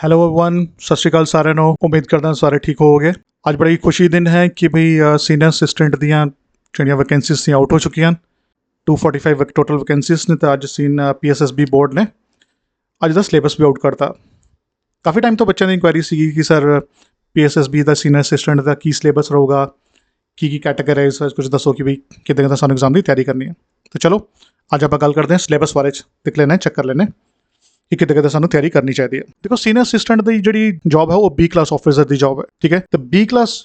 Hello everyone ਸਤਿ ਸ਼੍ਰੀ ਅਕਾਲ ਸਾਰਿਆਂ ਨੂੰ ਉਮੀਦ ਕਰਦਾ ਹਾਂ ਸਾਰੇ ਠੀਕ ਹੋਵੋਗੇ ਅੱਜ ਬੜਾ ਹੀ ਖੁਸ਼ੀ ਦਿਨ ਹੈ ਕਿ ਭਈ ਸੀਨੀਅਰ ਅਸਿਸਟੈਂਟ ਦੀਆਂ ਜਿਹੜੀਆਂ ਵੈਕੈਂਸੀਜ਼ ਸੀ ਆਊਟ ਹੋ ਚੁੱਕੀਆਂ ਹਨ 245 ਟੋਟਲ ਵੈਕੈਂਸੀਜ਼ ਨੇ ਤਾਂ ਅੱਜ ਸੀਨ ਪੀਐਸਐਸਬੀ ਬੋਰਡ ਨੇ ਅੱਜ ਦਾ ਸਿਲੇਬਸ ਵੀ ਆਊਟ ਕਰਤਾ ਕਾਫੀ ਟਾਈਮ ਤੋਂ ਬੱਚਿਆਂ ਦੀ ਇਨਕੁਆਇਰੀ ਸੀਗੀ ਕਿ ਸਰ ਪੀਐਸਐਸਬੀ ਦਾ ਸੀਨੀਅਰ ਅਸਿਸਟੈਂਟ ਦਾ ਕੀ ਸਿਲੇਬਸ ਰਹੂਗਾ ਕੀ ਕੀ ਕੈਟਾਗਰੀਜ਼ ਕੁਝ ਦੱਸੋ ਕਿ ਵੀ ਕਿਦਾਂ ਕਿਦਾਂ ਸਾਨੂੰ ਐਗਜ਼ਾਮ ਦੀ ਤਿਆਰੀ ਕਰਨੀ ਹੈ ਤਾਂ ਚਲੋ ਅੱਜ ਆਪਾਂ ਗੱਲ ਕਰਦੇ ਹਾਂ ਸਿਲੇਬਸ ਬਾਰੇ ਚ ਦੇਖ ਲੈਣਾ ਚੈੱਕ ਕਰ ਲੈਣਾ ਕਿ ਕਿਤੇ ਕਿਤੇ ਸਾਨੂੰ ਤਿਆਰੀ ਕਰਨੀ ਚਾਹੀਦੀ ਹੈ। ਦੇਖੋ ਸੀਨੀਅਰ ਅਸਿਸਟੈਂਟ ਦੀ ਜਿਹੜੀ ਜੌਬ ਹੈ, ਉਹ ਬੀ ਕਲਾਸ ਆਫੀਸਰ ਦੀ ਜੌਬ ਹੈ, ਠੀਕ ਹੈ? ਤੇ ਬੀ ਕਲਾਸ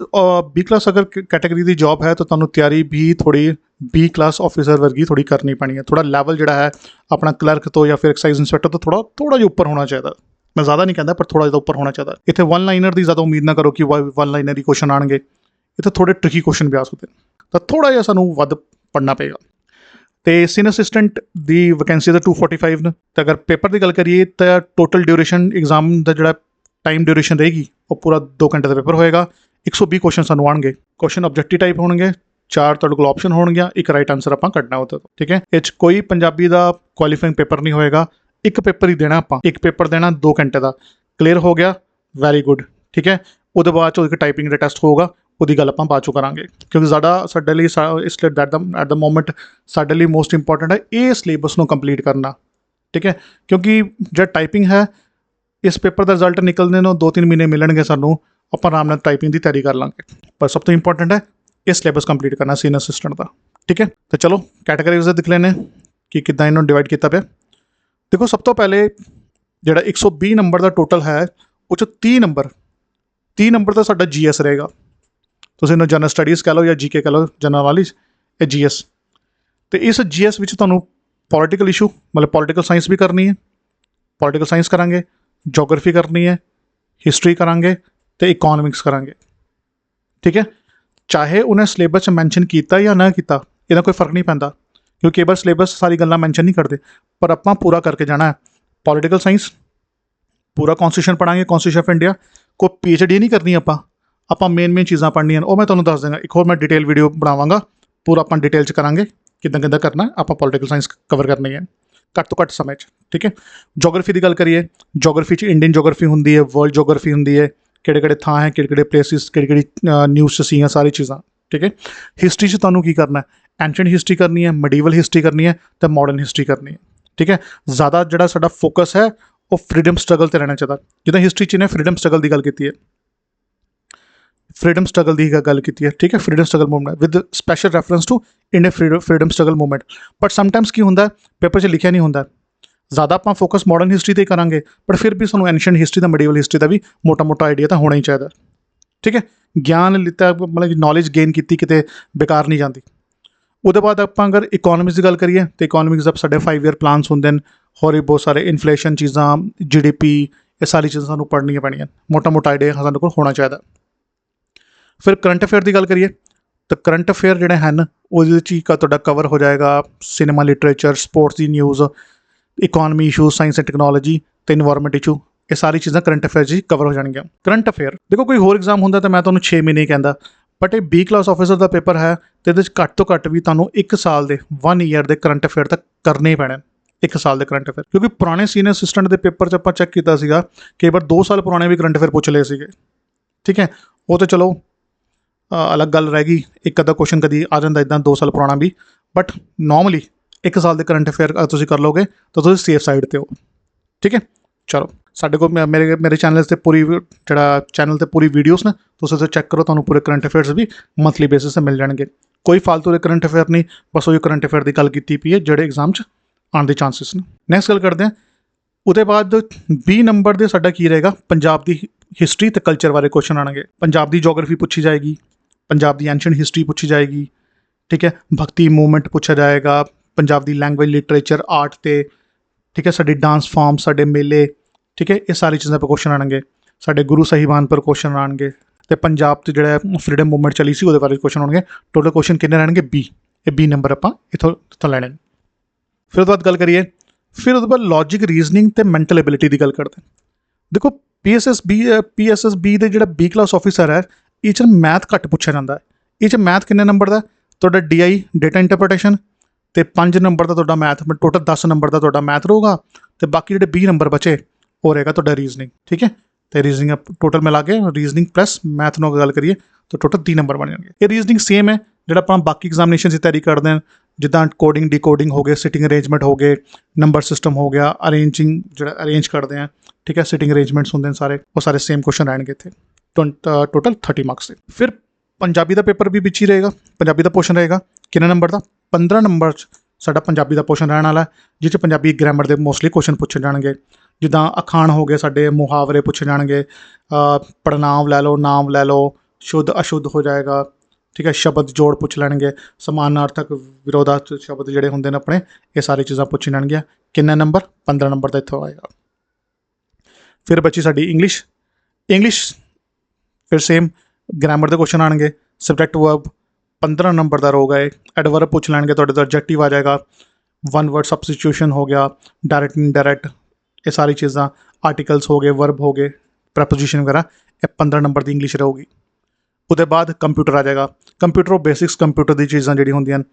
ਬੀ ਕਲਾਸ ਅਗਰ ਕੈਟਾਗਰੀ ਦੀ ਜੌਬ ਹੈ, ਤਾਂ ਤੁਹਾਨੂੰ ਤਿਆਰੀ ਵੀ ਥੋੜੀ ਬੀ ਕਲਾਸ ਆਫੀਸਰ ਵਰਗੀ ਥੋੜੀ ਕਰਨੀ ਪੈਣੀ ਹੈ। ਥੋੜਾ ਲੈਵਲ ਜਿਹੜਾ ਹੈ, ਆਪਣਾ ਕਲਰਕ ਤੋਂ ਜਾਂ ਫਿਰ ਐਕਸਾਈਜ਼ ਇਨਸਪੈਕਟਰ ਤੋਂ ਥੋੜਾ ਥੋੜਾ ਜਿਹਾ ਉੱਪਰ ਹੋਣਾ ਚਾਹੀਦਾ। ਮੈਂ ਜ਼ਿਆਦਾ ਨਹੀਂ ਕਹਿੰਦਾ, ਪਰ ਥੋੜਾ ਜਿਹਾ ਉੱਪਰ ਹੋਣਾ ਚਾਹੀਦਾ। ਇੱਥੇ ਵਨ ਲਾਈਨਰ ਦੀ ਜ਼ਿਆਦਾ ਉਮੀਦ ਨਾ ਕਰੋ ਕਿ ਵਨ ਲਾਈਨਰ ਦੀ ਕੁਐਸਚਨ ਆਣਗੇ। ਇੱਥੇ ਥੋੜੇ ਟ੍ਰਿਕੀ ਕੁਐਸਚਨ ਵੀ ਆ ਸਕਦੇ ਤਾਂ ਥੋੜਾ ਜਿਹਾ ਸਾਨੂੰ ਵੱਧ ਪੜਨਾ ਪਏਗਾ। ਤੇ ਸੀਨੀਅਰ ਅਸਿਸਟੈਂਟ ਦੀ ਵੈਕੈਂਸੀ ਦਾ 245 ਨੇ। ਤੇ ਅਗਰ ਪੇਪਰ ਦੀ ਗੱਲ ਕਰੀਏ ਤਾਂ ਟੋਟਲ ਡਿਊਰੇਸ਼ਨ ਐਗਜ਼ਾਮ ਦਾ ਜਿਹੜਾ ਟਾਈਮ ਡਿਊਰੇਸ਼ਨ ਰਹੇਗੀ, ਉਹ ਪੂਰਾ 2 ਘੰਟੇ ਦਾ ਪੇਪਰ ਹੋਏਗਾ। 120 ਕੁਐਸਚਨ ਸਾਨੂੰ ਆਣਗੇ ਕੁਐਸਚਨ ਆਬਜੈਕਟਿਵ ਟਾਈਪ ਹੋਣਗੇ, ਚਾਰ ਤੁਹਾਡੇ ਕੋਲ ਆਪਸ਼ਨ ਹੋਣਗੀਆਂ, ਇੱਕ ਰਾਈਟ ਆਨਸਰ ਆਪਾਂ ਕੱਢਣਾ ਉਹਦੇ ਠੀਕ ਹੈ? ਇਹ 'ਚ ਕੋਈ ਪੰਜਾਬੀ ਦਾ ਕੁਆਲੀਫਾਈਂਗ ਪੇਪਰ ਨਹੀਂ ਹੋਏਗਾ। ਇੱਕ ਪੇਪਰ ਹੀ ਦੇਣਾ ਆਪਾਂ, ਇੱਕ ਪੇਪਰ ਦੇਣਾ 2 ਘੰਟੇ ਦਾ। ਕਲੀਅਰ ਹੋ ਗਿਆ? ਵੈਰੀ ਗੁੱਡ ਠੀਕ ਹੈ? ਉਹਦੇ ਬਾਅਦ 'ਚ ਇੱਕ ਟਾਈਪਿੰਗ ਦਾ ਟੈਸਟ ਹੋਊਗਾ। ਉਹਦੀ ਗੱਲ ਆਪਾਂ ਬਾਅਦ ਚੋਂ ਕਰਾਂਗੇ। ਕਿਉਂਕਿ ਜ਼ਿਆਦਾ ਸਾਡੇ ਲਈ ਸਾ- ਇਸ ਲਈ at the at the moment ਸਾਡੇ ਲਈ ਮੋਸਟ ਇੰਪੋਰਟੈਂਟ ਹੈ ਇਹ ਸਿਲੇਬਸ ਨੂੰ ਕੰਪਲੀਟ ਕਰਨਾ। ਠੀਕ ਹੈ? ਕਿਉਂਕਿ ਜਿਹੜਾ ਟਾਈਪਿੰਗ ਹੈ, ਇਸ ਪੇਪਰ ਦਾ ਰਿਜ਼ਲਟ ਨਿਕਲਣੇ ਨੂੰ 2-3 ਮਹੀਨੇ ਮਿਲਣਗੇ ਸਾਨੂੰ, ਆਪਾਂ ਆਰਾਮ ਨਾਲ ਟਾਈਪਿੰਗ ਦੀ ਤਿਆਰੀ ਕਰ ਲਾਂਗੇ। ਪਰ ਸਭ ਤੋਂ ਇੰਪੋਰਟੈਂਟ ਹੈ, ਇਹ ਸਿਲੇਬਸ ਕੰਪਲੀਟ ਕਰਨਾ ਸੀਨੀਅਰ ਅਸਿਸਟੈਂਟ ਦਾ। ਠੀਕ ਹੈ? ਤਾਂ ਚਲੋ ਕੈਟਾਗਰੀਜ਼ ਦਿਖ ਲੈਣੇ ਕਿ ਕਿੱਦਾਂ ਨੂੰ ਡਿਵਾਈਡ ਕੀਤਾ ਪਿਆ। ਦੇਖੋ, ਸਭ ਤੋਂ ਪਹਿਲੇ ਜਿਹੜਾ 120 ਨੰਬਰ ਦਾ ਟੋਟਲ ਹੈ, ਉਹ ਚ 30 ਨੰਬਰ 30 ਨੰਬਰ ਦਾ ਸਾਡਾ ਜੀਐਸ ਰਹੇਗਾ। ਤੁਸੀਂ ਇਹਨੂੰ ਜਨਰਲ ਸਟੱਡੀਜ਼ ਕਹ ਲਓ ਜਾਂ ਜੀਕੇ ਕਹ ਲਓ ਜਨਰਲ ਨੌਲੇਜ ਇਹ ਜੀਐਸ ਤੇ ਇਸ ਜੀਐਸ ਵਿੱਚ ਤੁਹਾਨੂੰ ਪੋਲੀਟੀਕਲ ਇਸ਼ੂ ਮਤਲਬ ਪੋਲੀਟੀਕਲ ਸਾਇੰਸ ਵੀ ਕਰਨੀ ਹੈ ਪੋਲੀਟੀਕਲ ਸਾਇੰਸ ਕਰਾਂਗੇ ਜੀਓਗ੍ਰਾਫੀ ਕਰਨੀ ਹੈ ਹਿਸਟਰੀ ਕਰਾਂਗੇ ਤੇ ਇਕਨੋਮਿਕਸ ਕਰਾਂਗੇ। ਠੀਕ ਹੈ? ਚਾਹੇ ਉਹਨੇ ਸਿਲੇਬਸ 'ਚ ਮੈਂਸ਼ਨ ਕੀਤਾ ਜਾਂ ਨਾ ਕੀਤਾ, ਇਹਦਾ ਕੋਈ ਫ਼ਰਕ ਨਹੀਂ ਪੈਂਦਾ, ਕਿਉਂਕਿ ਕਈ ਵਾਰ ਸਿਲੇਬਸ ਸਾਰੀ ਗੱਲਾਂ ਮੈਂਸ਼ਨ ਨਹੀਂ ਕਰਦੇ। ਪਰ ਆਪਾਂ ਪੂਰਾ ਕਰਕੇ ਜਾਣਾ ਹੈ। ਪੋਲੀਟੀਕਲ ਸਾਇੰਸ ਪੂਰਾ ਕਨਸਟੀਟਿਊਸ਼ਨ ਪੜਾਂਗੇ ਕਨਸਟੀਟਿਊਸ਼ਨ ਆਫ ਇੰਡੀਆ ਕੋਈ ਪੀਐਚਡੀ ਨਹੀਂ ਕਰਨੀ ਆਪਾਂ। ਆਪਾਂ ਮੇਨ ਮੇਨ ਚੀਜ਼ਾਂ ਪੜ੍ਹਨੀਆਂ ਉਹ ਮੈਂ ਤੁਹਾਨੂੰ ਦੱਸ ਦਿੰਦਾ, ਇੱਕ ਹੋਰ ਮੈਂ ਡਿਟੇਲ ਵੀਡੀਓ ਬਣਾਵਾਂਗਾ, ਪੂਰਾ ਆਪਾਂ ਡਿਟੇਲ ਚ ਕਰਾਂਗੇ ਕਿਦਾਂ ਕਿਦਾਂ ਕਰਨਾ, ਆਪਾਂ ਪੋਲਿਟੀਕਲ ਸਾਇੰਸ ਕਵਰ ਕਰਨੀ ਹੈ, ਘੱਟ ਤੋਂ ਘੱਟ ਸਮੇਂ ਚ, ਠੀਕ ਹੈ? ਜੋਗ੍ਰਾਫੀ ਦੀ ਗੱਲ ਕਰੀਏ ਜੀਓਗ੍ਰਾਫੀ ਚ ਇੰਡੀਅਨ ਜੀਓਗ੍ਰਾਫੀ ਹੁੰਦੀ ਹੈ ਵਰਲਡ ਜੀਓਗ੍ਰਾਫੀ ਹੁੰਦੀ ਹੈ, ਕਿਹੜੇ ਕਿਹੜੇ ਥਾਂ ਹੈ, ਕਿਹੜੇ ਕਿਹੜੇ ਪਲੇਸਿਸ ਕਿਹੜੀ ਕਿਹੜੀ ਨਿਊਜ਼ ਚ ਸੀਆਂ ਸਾਰੀ ਚੀਜ਼ਾਂ, ਠੀਕ ਹੈ? ਹਿਸਟਰੀ ਚ ਤੁਹਾਨੂੰ ਕੀ ਕਰਨਾ ਹੈ? ਐਂਸ਼ੀਅੰਟ ਹਿਸਟਰੀ ਕਰਨੀ ਹੈ ਮੈਡੀਵਲ ਹਿਸਟਰੀ ਕਰਨੀ ਹੈ ਤੇ ਮਾਡਰਨ ਹਿਸਟਰੀ ਕਰਨੀ ਹੈ, ਠੀਕ ਹੈ? ਜ਼ਿਆਦਾ ਜਿਹੜਾ ਸਾਡਾ ਫੋਕਸ ਹੈ, ਉਹ ਫਰੀडम ਸਟਰਗਲ ਤੇ ਰਹਿਣਾ ਚਾਹੀਦਾ, ਜਿੱਦਾਂ ਹਿਸਟਰੀ ਚ ਨੇ ਫਰੀडम ਸਟਰਗਲ ਦੀ ਗੱਲ ਕੀਤੀ ਹੈ ਫਰੀडम ਸਟਰਗਲ ਦੀ ਗੱਲ ਕੀਤੀ ਹੈ, ਠੀਕ ਹੈ? Freedom struggle movement with special reference to Indian freedom struggle movement but sometimes ਕੀ ਹੁੰਦਾ ਪੇਪਰ 'ਚ ਲਿਖਿਆ ਨਹੀਂ ਹੁੰਦਾ। ਜ਼ਿਆਦਾ ਆਪਾਂ ਫੋਕਸ ਮਾਡਰਨ ਹਿਸਟਰੀ ਤੇ ਕਰਾਂਗੇ ਪਰ ਫਿਰ ਵੀ ਸਾਨੂੰ ਐਂਸ਼ੀਅੰਟ ਹਿਸਟਰੀ ਦਾ ਮੈਡੀਵਲ ਹਿਸਟਰੀ ਦਾ ਵੀ ਮੋਟਾ-ਮੋਟਾ ਆਈਡੀਆ ਤਾਂ ਹੋਣਾ ਹੀ ਚਾਹੀਦਾ। ਠੀਕ ਹੈ? ਗਿਆਨ ਲਿੱਤਾ, ਮਤਲਬ ਨੌਲੇਜ ਗੇਨ ਕੀਤੀ, ਕਿਤੇ ਬੇਕਾਰ ਨਹੀਂ ਜਾਂਦੀ। ਉਹਦੇ ਬਾਅਦ ਆਪਾਂ ਅਗਰ ਇਕਨੋਮਿਕਸ ਦੀ ਗੱਲ ਕਰੀਏ, ਤੇ ਇਕਨੋਮਿਕਸ ਦਾ ਸਾਡੇ 5 ਇਅਰ ਪਲਾਨਸ ਹੁੰਦੇ ਨੇ, ਹੋਰ ਵੀ ਬਹੁਤ ਸਾਰੇ ਇਨਫਲੇਸ਼ਨ ਚੀਜ਼ਾਂ ਜੀਡੀਪੀ ਇਹ ਸਾਰੀ ਚੀਜ਼ਾਂ ਸਾਨੂੰ ਪੜ੍ਹਨੀਆਂ ਪੈਣੀਆਂ। ਮੋਟਾ-ਮੋਟਾ ਆਈਡੀਆ ਸਾਡੇ ਕੋਲ ਹੋਣਾ ਚਾਹੀਦਾ। ਫਿਰ ਕਰੰਟ ਅਫੇਅਰ ਦੀ ਗੱਲ ਕਰੀਏ, ਤਾਂ ਕਰੰਟ ਅਫੇਅਰ ਜਿਹੜੇ ਹਨ, ਉਹਦੇ ਵਿੱਚ ਹੀ ਤੁਹਾਡਾ ਕਵਰ ਹੋ ਜਾਏਗਾ cinema literature sports the news economy issue science and technology ਤੇ এনवायरमेंट ਇਸ਼ੂ ਇਹ ਸਾਰੀ ਚੀਜ਼ਾਂ ਕਰੰਟ ਅਫੇਅਰ ਜੀ ਕਵਰ ਹੋ ਜਾਣਗੀਆਂ। ਕਰੰਟ ਅਫੇਅਰ ਦੇਖੋ ਕੋਈ ਹੋਰ ਐਗਜ਼ਾਮ ਹੁੰਦਾ ਤਾਂ ਮੈਂ ਤੁਹਾਨੂੰ 6 ਮਹੀਨੇ ਕਹਿੰਦਾ ਬਟ ਇਹ ਬੀ ਕਲਾਸ ਆਫੀਸਰ ਦਾ ਪੇਪਰ ਹੈ ਤੇ ਇਹਦੇ ਵਿੱਚ ਘੱਟ ਤੋਂ ਘੱਟ ਵੀ ਤੁਹਾਨੂੰ 1 ਸਾਲ ਦੇ 1 ਈਅਰ ਦੇ ਕਰੰਟ ਅਫੇਅਰ ਤੱਕ ਕਰਨੇ ਹੀ ਪੈਣੇ, ਇੱਕ ਸਾਲ ਦੇ ਕਰੰਟ ਅਫੇਅਰ ਕਿਉਂਕਿ ਪੁਰਾਣੇ ਸੀਨੀਅਰ ਅਸਿਸਟੈਂਟ ਦੇ ਪੇਪਰ 'ਚ ਆਪਾਂ ਚੈੱਕ ਕੀਤਾ ਸੀਗਾ ਕਿ ਵਾਰ 2 ਸਾਲ ਪੁਰਾਣੇ ਵੀ ਕਰੰਟ ਅਫੇਅਰ ਪੁੱਛ ਲਏ ਸੀਗੇ। ਠੀਕ ਹੈ, ਉਹ ਤਾਂ ਚਲੋ ਅਲੱਗ ਗੱਲ ਰਹਿ ਗਈ। ਇੱਕ ਅੱਧਾ ਕੁਐਸਚਨ ਕਦੀ ਆ ਜਾਂਦਾ ਇਦਾਂ 2 ਸਾਲ ਪੁਰਾਣਾ ਵੀ। ਬਟ ਨਾਰਮਲੀ ਇੱਕ ਸਾਲ ਦੇ ਕਰੰਟ ਅਫੇਅਰ ਤੁਸੀਂ ਕਰ ਲੋਗੇ ਤਾਂ ਤੁਸੀਂ ਸੇਫ ਸਾਈਡ ਤੇ ਹੋ। ਠੀਕ ਹੈ? ਚਲੋ, ਸਾਡੇ ਕੋਲ ਮੈਂ- ਮੇਰੇ ਮੇਰੇ ਚੈਨਲ ਤੇ ਪੂਰੀ ਜਿਹੜਾ ਚੈਨਲ ਤੇ ਪੂਰੀ ਵੀਡੀਓਜ਼ ਨੇ, ਤੁਸੀਂ ਉਸੇ ਚੈੱਕ ਕਰੋ, ਤੁਹਾਨੂੰ ਪੂਰੇ ਕਰੰਟ ਅਫੇਅਰਸ ਵੀ ਮੰਥਲੀ ਬੇਸਿਸ ਤੇ ਮਿਲ ਜਾਣਗੇ। ਕੋਈ ਫालतू ਦੇ ਕਰੰਟ ਅਫੇਅਰ ਨਹੀਂ, ਬਸ ਉਹ ਕਰੰਟ ਅਫੇਅਰ ਦੀ ਗੱਲ ਕੀਤੀ ਪਈ ਹੈ, ਜਿਹੜੇ ਐਗਜ਼ਾਮ 'ਚ ਆਉਣ ਦੇ ਚਾਂਸਸ ਨੇ। ਨੈਕਸਟ ਗੱਲ ਕਰਦੇ ਹਾਂ। ਉਹਦੇ ਬਾਅਦ 20 ਨੰਬਰ ਦੇ ਸਾਡਾ ਕੀ ਰਹੇਗਾ? ਪੰਜਾਬ ਦੀ ਹਿਸਟਰੀ ਤੇ ਕਲਚਰ ਬਾਰੇ ਕੁਐਸਚਨ ਆਣਗੇ ਪੰਜਾਬ ਦੀ ਜੀਓਗ੍ਰਾਫੀ ਪੁੱਛੀ ਜਾਏਗੀ। ਪੰਜਾਬ ਦੀ ਐਂਸ਼ੀਅੰਟ ਹਿਸਟਰੀ ਪੁੱਛੀ ਜਾਏਗੀ, ਠੀਕ ਹੈ? ਭਗਤੀ ਮੂਵਮੈਂਟ ਪੁੱਛਿਆ ਜਾਏਗਾ, ਪੰਜਾਬ ਦੀ ਲੈਂਗੁਏਜ ਲਿਟਰੇਚਰ ਆਰਟ ਤੇ, ਠੀਕ ਹੈ? ਸਾਡੀ ਡਾਂਸ ਫਾਰਮ ਸਾਡੇ ਮੇਲੇ, ਠੀਕ ਹੈ? ਇਹ ਸਾਰੀ ਚੀਜ਼ਾਂ ਪਰ ਕੁਐਸਚਨ ਆਣਗੇ ਸਾਡੇ ਗੁਰੂ ਸਾਹਿਬਾਨ ਪਰ ਕੁਐਸਚਨ ਆਣਗੇ ਤੇ ਪੰਜਾਬ ਤੇ ਜਿਹੜਾ ਫਰੀडम ਮੂਵਮੈਂਟ ਚੱਲੀ ਸੀ ਉਹਦੇ ਬਾਰੇ ਕੁਐਸਚਨ ਆਉਣਗੇ। ਟੋਟਲ ਕੁਐਸਚਨ ਕਿੰਨੇ ਰਹਿਣਗੇ? 20 ਇਹ 20 ਨੰਬਰ ਆਪਾਂ ਇਥੋਂ ਇਥੋਂ ਲੈਣੇ ਨੇ। ਫਿਰ ਉਹਦੇ ਬਾਅਦ ਗੱਲ ਕਰੀਏ। ਫਿਰ ਉਹਦੇ ਬਾਅਦ ਲੌਜੀਕ ਰੀਜ਼ਨਿੰਗ ਤੇ ਮੈਂਟਲ ਐਬਿਲਿਟੀ ਦੀ ਗੱਲ ਕਰਦੇ ਹਾਂ। ਦੇਖੋ ਪੀਐਸਐਸਬੀ ਪੀਐਸਐਸਬੀ ਦੇ ਜਿਹੜਾ ਬੀ ਕਲਾਸ ਆਫੀਸਰ ਹੈ ਇਹ 'ਚ ਮੈਥ ਘੱਟ ਪੁੱਛਿਆ ਜਾਂਦਾ ਹੈ। ਇਹ 'ਚ ਮੈਥ ਕਿੰਨੇ ਨੰਬਰ ਦਾ ਹੈ? ਤੁਹਾਡਾ ਡੀਆਈ ਡਾਟਾ ਇੰਟਰਪ੍ਰੀਟੇਸ਼ਨ ਤੇ 5 ਨੰਬਰ ਦਾ ਤੁਹਾਡਾ ਮੈਥ ਟੋਟਲ 10 ਨੰਬਰ ਦਾ ਤੁਹਾਡਾ ਮੈਥ ਰਹੂਗਾ, ਤੇ ਬਾਕੀ ਜਿਹੜੇ 20 ਨੰਬਰ ਬਚੇ, ਉਹ ਰਹੇਗਾ ਤੁਹਾਡਾ ਰੀਜ਼ਨਿੰਗ ਠੀਕ ਹੈ? ਤੇ ਰੀਜ਼ਨਿੰਗ ਟੋਟਲ ਮਿਲਾ ਕੇ ਰੀਜ਼ਨਿੰਗ ਪਲੱਸ ਮੈਥ ਨੂੰ ਅਗਰ ਗੱਲ ਕਰੀਏ, ਤਾਂ ਟੋਟਲ 3 ਨੰਬਰ ਬਣ ਜਾਣਗੇ। ਇਹ ਰੀਜ਼ਨਿੰਗ ਸੇਮ ਹੈ, ਜਿਹੜਾ ਆਪਾਂ ਬਾਕੀ ਐਗਜ਼ਾਮੀਨੇਸ਼ਨ ਦੀ ਤਿਆਰੀ ਕਰਦੇ ਹਾਂ, ਜਿੱਦਾਂ ਕੋਡਿੰਗ ਡੀਕੋਡਿੰਗ ਹੋ ਗਏ ਸਿਟਿੰਗ ਅਰੇਂਜਮੈਂਟ ਹੋ ਗਏ ਨੰਬਰ ਸਿਸਟਮ ਹੋ ਗਿਆ ਅਰੇਂਜਿੰਗ ਜਿਹੜਾ ਅਰੇਂਜ ਕਰਦੇ ਆ ਠੀਕ ਹੈ? ਸਿਟਿੰਗ ਅਰੇਂਜਮੈਂਟਸ ਹੁੰਦੇ ਨੇ ਸਾਰੇ, ਉਹ ਸਾਰੇ ਸੇਮ ਕੁਐਸਚਨ ਰਹਿਣਗੇ ਇੱਥੇ। ਟੋਟਲ 30 ਮਾਰਕਸ ਦੇ। ਫਿਰ ਪੰਜਾਬੀ ਦਾ ਪੇਪਰ ਵੀ ਵਿੱਚ ਹੀ ਰਹੇਗਾ। ਪੰਜਾਬੀ ਦਾ ਪੋਰਸ਼ਨ ਰਹੇਗਾ। ਕਿੰਨੇ ਨੰਬਰ ਦਾ? 15 ਨੰਬਰ 'ਚ ਸਾਡਾ ਪੰਜਾਬੀ ਦਾ ਪੋਰਸ਼ਨ ਰਹਿਣ ਵਾਲਾ ਹੈ, ਜਿਸ 'ਚ ਪੰਜਾਬੀ ਗ੍ਰਾਮਰ ਦੇ ਮੋਸਟਲੀ ਕੁਐਸਚਨ ਪੁੱਛੇ ਜਾਣਗੇ। ਜਿੱਦਾਂ ਅਖਾਣ ਹੋ ਗਏ ਸਾਡੇ ਮੁਹਾਵਰੇ ਪੁੱਛੇ ਜਾਣਗੇ। ਪੜਨਾਮ ਲੈ ਲਓ ਨਾਮ ਲੈ ਲਓ ਸ਼ੁੱਧ ਅਸ਼ੁੱਧ ਹੋ ਜਾਏਗਾ। ਠੀਕ ਹੈ ਸ਼ਬਦ ਜੋੜ ਪੁੱਛ ਲੈਣਗੇ। ਸਮਾਨਾਰਥਕ ਵਿਰੋਧਾਰਥਕ ਸ਼ਬਦ ਜਿਹੜੇ ਹੁੰਦੇ ਨੇ ਆਪਣੇ ਇਹ ਸਾਰੀ ਚੀਜ਼ਾਂ ਪੁੱਛੀ ਜਾਣਗੀਆਂ। ਕਿੰਨਾ ਨੰਬਰ 15 ਨੰਬਰ ਦਾ ਇੱਥੋਂ ਆਏਗਾ। ਫਿਰ ਬੱਚੀ ਸਾਡੀ ਇੰਗਲਿਸ਼ ਇੰਗਲਿਸ਼ ਫਿਰ ਸੇਮ ਗ੍ਰਾਮਰ ਦੇ ਕੁਐਸਚਨ ਆਣਗੇ ਸਬਜੈਕਟ ਵਰਬ 15 ਨੰਬਰ ਦਾ ਰੋਗਾ ਇਹ ਐਡਵਰਬ ਪੁੱਛ ਲੈਣਗੇ, ਤੁਹਾਡੇ ਤੋਂ ਐਡਜੈਕਟਿਵ ਆ ਜਾਏਗਾ ਵਨ ਵਰਡ ਸਬਸਟੀਟਿਊਸ਼ਨ ਹੋ ਗਿਆ ਡਾਇਰੈਕਟ ਇਨਡਾਇਰੈਕਟ ਇਹ ਸਾਰੀ ਚੀਜ਼ਾਂ ਆਰਟੀਕਲਸ ਹੋ ਗਏ ਵਰਬ ਹੋ ਗਏ ਪ੍ਰੈਪੋਜੀਸ਼ਨ ਵਗੈਰਾ, ਇਹ 15 ਨੰਬਰ ਦੀ ਇੰਗਲਿਸ਼ ਰਹੂਗੀ। ਉਹਦੇ ਬਾਅਦ ਕੰਪਿਊਟਰ ਆ ਜਾਏਗਾ। ਕੰਪਿਊਟਰ ਉਹ ਬੇਸਿਕਸ ਕੰਪਿਊਟਰ ਦੀ ਚੀਜ਼ਾਂ ਜਿਹੜੀ ਹੁੰਦੀਆਂ ਨੇ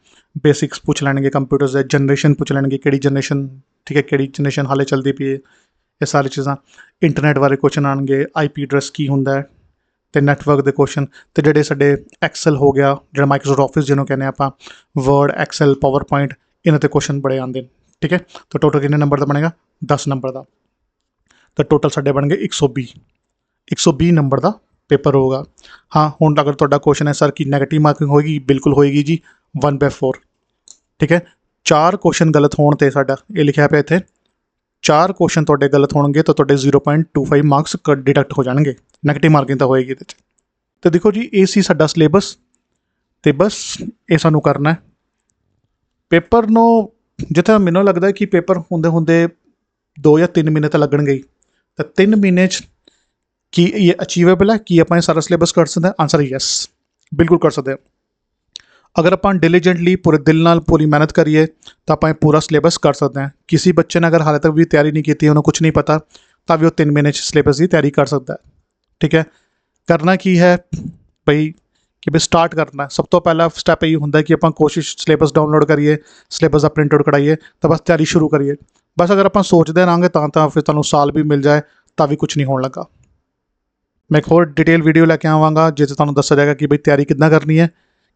ਬੇਸਿਕਸ ਪੁੱਛ ਲੈਣਗੇ ਕੰਪਿਊਟਰਸ ਦੇ ਜਨਰੇਸ਼ਨ ਪੁੱਛ ਲੈਣਗੇ, ਕਿਹੜੀ ਜਨਰੇਸ਼ਨ ਠੀਕ ਹੈ, ਕਿਹੜੀ ਜਨਰੇਸ਼ਨ ਹਾਲੇ ਚੱਲਦੀ ਪਈ ਹੈ, ਇਹ ਸਾਰੀ ਚੀਜ਼ਾਂ ਇੰਟਰਨੈਟ ਬਾਰੇ ਕੁਐਸਚਨ ਆਣਗੇ ਆਈਪੀ ਐਡਰੈਸ ਕੀ ਹੁੰਦਾ ਹੈ ਤੇ ਨੈਟਵਰਕ ਦੇ ਕੁਐਸਚਨ ਤੇ ਜਿਹੜੇ ਸਾਡੇ ਐਕਸਲ ਹੋ ਗਿਆ, ਜਿਹੜਾ ਮਾਈਕਰੋਸਾਫਟ ਆਫਿਸ ਜਿਹਨੂੰ ਕਹਿੰਦੇ ਆਪਾਂ ਵਰਡ ਐਕਸਲ ਪਾਵਰ ਪੁਆਇੰਟ ਇਹਨਾਂ ਤੇ ਕੁਐਸਚਨ ਬੜੇ ਆਉਂਦੇ ਨੇ, ਠੀਕ ਹੈ? ਤਾਂ ਟੋਟਲ ਕਿੰਨੇ ਨੰਬਰ ਦਾ ਬਣੇਗਾ? 10 ਨੰਬਰ ਦਾ। ਤਾਂ ਟੋਟਲ ਸਾਡੇ ਬਣ ਗਏ 120 120 ਨੰਬਰ ਦਾ ਪੇਪਰ ਹੋਊਗਾ। ਹਾਂ, ਹੁਣ ਅਗਰ ਤੁਹਾਡਾ ਕੁਐਸਚਨ ਹੈ, ਸਰ, ਕਿ 네ਗੇਟਿਵ ਮਾਰਕਿੰਗ ਹੋਏਗੀ? ਬਿਲਕੁਲ ਹੋਏਗੀ ਜੀ 1/4 ਠੀਕ ਹੈ? ਚਾਰ ਕੁਐਸਚਨ ਗਲਤ ਹੋਣ ਤੇ ਸਾਡਾ ਇਹ ਲਿਖਿਆ ਪਿਆ ਇੱਥੇ ਚਾਰ ਕੁਐਸਚਨ ਤੁਹਾਡੇ ਗਲਤ ਹੋਣਗੇ ਤਾਂ ਤੁਹਾਡੇ 0.25 ਮਾਰਕਸ ਡਿਡਕਟ ਹੋ ਜਾਣਗੇ। 네ਗੇਟਿਵ ਮਾਰਕਿੰਗ ਤਾਂ ਹੋਏਗੀ ਇਹਦੇ 'ਚ। ਤੇ ਦੇਖੋ ਜੀ, ਇਹ ਸੀ ਸਾਡਾ ਸਿਲੇਬਸ ਤੇ ਬਸ, ਇਹ ਸਾਨੂੰ ਕਰਨਾ ਹੈ। ਪੇਪਰ ਨੂੰ, ਜਿੱਥੇ ਮੈਨੂੰ ਲੱਗਦਾ ਕਿ ਪੇਪਰ ਹੁੰਦੇ ਹੁੰਦੇ 2 ਜਾਂ 3 ਮਹੀਨੇ ਤਾਂ ਲੱਗਣਗੇ ਹੀ। ਤਾਂ 3 ਮਹੀਨੇ 'ਚ ਕੀ ਇਹ ਅਚੀਵੇਬਲ ਹੈ? ਕੀ ਆਪਾਂ ਇਹ ਸਾਰਾ ਸਿਲੇਬਸ ਕਰ ਸਕਦੇ ਹਾਂ? ਆਨਸਰ ਯੈਸ ਬਿਲਕੁਲ ਕਰ ਸਕਦੇ ਹਾਂ। ਅਗਰ ਆਪਾਂ ਡਿਲੀਜੈਂਟਲੀ ਪੂਰੇ ਦਿਲ ਨਾਲ ਪੂਰੀ ਮਿਹਨਤ ਕਰੀਏ, ਤਾਂ ਆਪਾਂ ਇਹ ਪੂਰਾ ਸਿਲੇਬਸ ਕਰ ਸਕਦੇ ਹਾਂ। ਕਿਸੇ ਬੱਚੇ ਨੇ ਅਗਰ ਹਾਲੇ ਤੱਕ ਵੀ ਤਿਆਰੀ ਨਹੀਂ ਕੀਤੀ, ਉਹਨੂੰ ਕੁਝ ਨਹੀਂ ਪਤਾ, ਤਾਂ ਵੀ ਉਹ 3 ਮਹੀਨੇ 'ਚ ਸਿਲੇਬਸ ਦੀ ਤਿਆਰੀ ਕਰ ਸਕਦਾ ਹੈ। ਠੀਕ ਹੈ? ਕਰਨਾ ਕੀ ਹੈ? ਬਈ ਕਿ ਵੀ ਸਟਾਰਟ ਕਰਨਾ। ਸਭ ਤੋਂ ਪਹਿਲਾ ਸਟੈਪ ਇਹ ਹੁੰਦਾ ਕਿ ਆਪਾਂ ਕੋਸ਼ਿਸ਼ ਸਿਲੇਬਸ ਡਾਊਨਲੋਡ ਕਰੀਏ ਸਿਲੇਬਸ ਦਾ ਪ੍ਰਿੰਟ ਆਊਟ ਕਢਾਈਏ ਤਾਂ ਬਸ ਤਿਆਰੀ ਸ਼ੁਰੂ ਕਰੀਏ। ਬਸ ਅਗਰ ਆਪਾਂ ਸੋਚਦੇ ਰਹਾਂਗੇ, ਤਾਂ ਤਾਂ ਫਿਰ ਤੁਹਾਨੂੰ ਸਾਲ ਵੀ ਮਿਲ ਜਾਏ, ਤਾਂ ਵੀ ਕੁਝ ਨਹੀਂ ਹੋਣ ਲੱਗਾ। ਮੈਂ ਇੱਕ ਹੋਰ ਡਿਟੇਲ ਵੀਡੀਓ ਲੈ ਕੇ ਆਵਾਂਗਾ ਜਿਸ 'ਚ ਤੁਹਾਨੂੰ ਦੱਸਿਆ ਜਾਏਗਾ ਕਿ ਬਈ ਤਿਆਰੀ ਕਿੱਦਾਂ ਕਰਨੀ ਹੈ।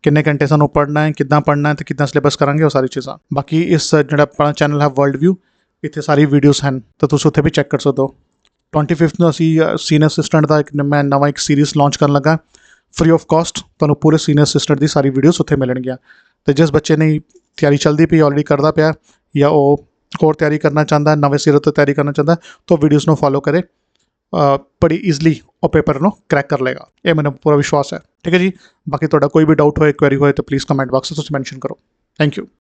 ਕਿੰਨੇ ਘੰਟੇ ਸਾਨੂੰ ਪੜ੍ਹਨਾ ਹੈ, ਕਿੱਦਾਂ ਪੜ੍ਹਨਾ ਹੈ ਤੇ ਕਿੱਦਾਂ ਸਿਲੇਬਸ ਕਰਾਂਗੇ, ਉਹ ਸਾਰੀ ਚੀਜ਼ਾਂ। ਬਾਕੀ ਇਸ, ਜਿਹੜਾ ਆਪਣਾ ਚੈਨਲ ਹੈ ਵਰਲਡ ਵਿਊ ਇੱਥੇ ਸਾਰੀ ਵੀਡੀਓਜ਼ ਹਨ, ਤਾਂ ਤੁਸੀਂ ਉੱਥੇ ਵੀ ਚੈੱਕ ਕਰ ਸਕਦੇ ਹੋ। 25th ਨੂੰ ਅਸੀਂ ਸੀਨੀਅਰ ਅਸਿਸਟੈਂਟ ਦਾ ਇੱਕ ਮੈਂ ਨਵਾਂ ਇੱਕ ਸੀਰੀਜ਼ ਲਾਂਚ ਕਰਨ ਲੱਗਾ। ਫ੍ਰੀ ਆਫ ਕਾਸਟ ਤੁਹਾਨੂੰ ਪੂਰੇ ਸੀਨੀਅਰ ਅਸਿਸਟੈਂਟ ਦੀ ਸਾਰੀ ਵੀਡੀਓਜ਼ ਉੱਥੇ ਮਿਲਣਗੀਆਂ। ਤੇ ਜਿਸ ਬੱਚੇ ਨੇ ਤਿਆਰੀ ਚੱਲਦੀ ਪਈ ਆਲਰੇਡੀ ਕਰਦਾ ਪਿਆ, ਜਾਂ ਉਹ ਹੋਰ ਤਿਆਰੀ ਕਰਨਾ ਚਾਹੁੰਦਾ, ਨਵੇਂ ਸਿਰੇ ਤੋਂ ਤਿਆਰੀ ਕਰਨਾ ਚਾਹੁੰਦਾ, ਤਾਂ ਵੀਡੀਓਜ਼ ਨੂੰ ਫੋਲੋ ਕਰੇ। ਬੜੀ ਈਜ਼ਲੀ ਉਹ ਪੇਪਰ ਨੂੰ ਕ੍ਰੈਕ ਕਰ ਲੇਗਾ ਇਹ ਮੈਨੂੰ ਪੂਰਾ ਵਿਸ਼ਵਾਸ ਹੈ। ਠੀਕ ਹੈ ਜੀ? ਬਾਕੀ ਤੁਹਾਡਾ ਕੋਈ ਵੀ ਡਾਊਟ ਹੋਏ ਕੁਐਰੀ ਹੋਏ, ਤਾਂ ਪਲੀਜ਼ ਕਮੈਂਟ ਬਾਕਸ 'ਚ ਤੁਸੀਂ ਮੈਂਸ਼ਨ ਕਰੋ। Thank you